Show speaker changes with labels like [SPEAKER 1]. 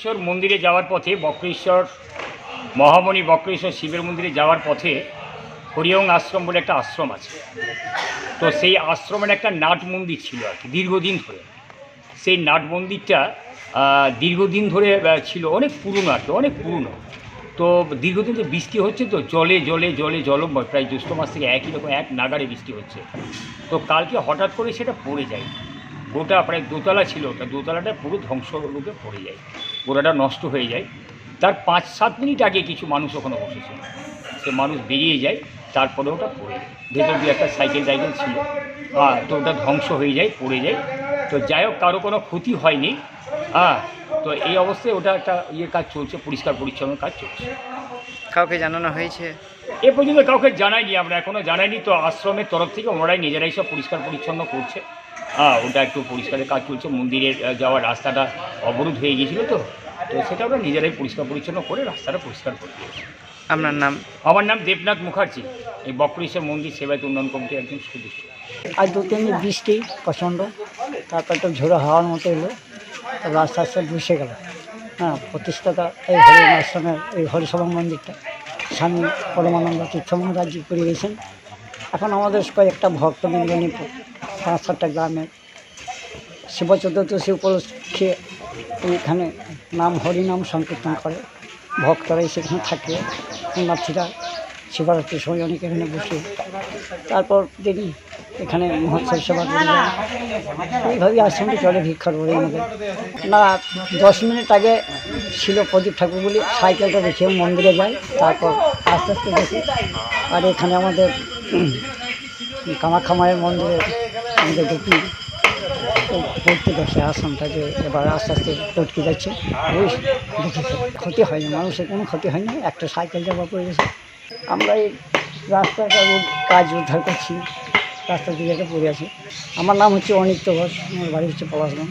[SPEAKER 1] ঈশ্বর মন্দিরে যাওয়ার পথে বক্রেশ্বর, মহামণি বক্রেশ্বর শিবের মন্দিরে যাওয়ার পথে হরিয়ং আশ্রম বলে একটা আশ্রম আছে। তো সেই আশ্রমের একটা নাট মন্দির ছিল আর কি, দীর্ঘদিন ধরে। সেই নাট মন্দিরটা দীর্ঘদিন ধরে ছিল, অনেক পুরনো আর কি, অনেক পুরনো। তো দীর্ঘদিন তো বৃষ্টি হচ্ছে তো জলে জলে জলে জলময়, প্রায় জ্যৈষ্ঠ মাস থেকে একই রকম এক নাগারে বৃষ্টি হচ্ছে। তো কালকে হঠাৎ করে সেটা পড়ে যায়। গোটা প্রায় দোতলা ছিল তা দোতলাটা পুরো ধ্বংসরূপে পড়ে যায়। গোটাটা নষ্ট হয়ে যায়। তার পাঁচ সাত মিনিট আগে কিছু মানুষ ওখানে বসেছিল। সে মানুষ বেরিয়ে যায় তারপরে ওটা পড়ে যায়। ভেতর দিয়ে একটা সাইকেল টাইকেল ছিল। হ্যাঁ তো ওটা ধ্বংস হয়ে যায় পড়ে যায়। তো যাই হোক কারও কোনো ক্ষতি হয়নি। হ্যাঁ তো এই অবস্থায় ওটা একটা ইয়ে কাজ চলছে পরিষ্কার পরিচ্ছন্ন কাজ চলছে।
[SPEAKER 2] কাউকে জানানো হয়েছে?
[SPEAKER 1] এ পর্যন্ত কাউকে জানাইনি আমরা এখনও জানাইনি। তো আশ্রমের তরফ থেকে ওনারাই নিজেরাই সব পরিষ্কার পরিচ্ছন্ন করছে। হ্যাঁ ওটা একটু পরিষ্কারের কাজ চলছে। মন্দিরের যাওয়ার রাস্তাটা অবরোধ হয়ে গিয়েছিল তো। তো সেটা ওরা নিজেরাই পরিষ্কার পরিচ্ছন্ন করে রাস্তাটা পরিষ্কার করে দিয়েছে।
[SPEAKER 2] আপনার নাম?
[SPEAKER 1] আমার নাম দেবনাথ মুখার্জি। এই বক্রেশ্বর মন্দির সেবায়ত উন্নয়ন কমিটির একজন সদস্য।
[SPEAKER 3] আজ দু তিন দিন বৃষ্টি প্রচণ্ড। তারপর একটু ঝোড়ো হাওয়ার মতো এলো। তারপর আস্তে আস্তে বসে গেল। হ্যাঁ প্রতিষ্ঠাতা এই হরি আশ্রমের এই হরিসভা মন্দিরটা স্বামী পরমানন্দ তীর্থমহারাজ্য করে গেছেন এখন আমাদের কয়েকটা ভক্তবৃন্দ নিয়ে পাঁচ সাতটা গ্রামে শিব চতুর্দশী উপলক্ষে এইখানে নাম, হরিনাম সংকীর্তন করে। ভক্তরাই সেখানে থাকে। পুণ্যার্থীরা শিবরাত্রির সময় অনেকে এখানে বসে। তারপর দিন এখানে মহোৎসব সেবা করে যায়। এইভাবেই আশ্রমটি চলে ভিক্ষার করে আমাদের। না, দশ মিনিট আগে ছিল প্রদীপ ঠাকুর বলে সাইকেলটা রেখে মন্দিরে যায়। তারপর আস্তে আস্তে দেখি। আর এখানে আমাদের কামাখ্যা মায়ের মন্দিরে আমাদের দেখি পড়তে আশ্রমটা যে এবার আস্তে আস্তে পটকে যাচ্ছে। ক্ষতি হয়নি, মানুষের কোনো ক্ষতি হয়নি, একটা সাইকেল যাওয়া পড়ে গেছে। আমরা এই রাস্তাটা রোড- কাজ উদ্ধার করছি, রাস্তার দিকে একটা পড়ে আছি। আমার নাম হচ্ছে অনিত্য ঘোষ, আমার বাড়ি হচ্ছে পলাশগঞ্জ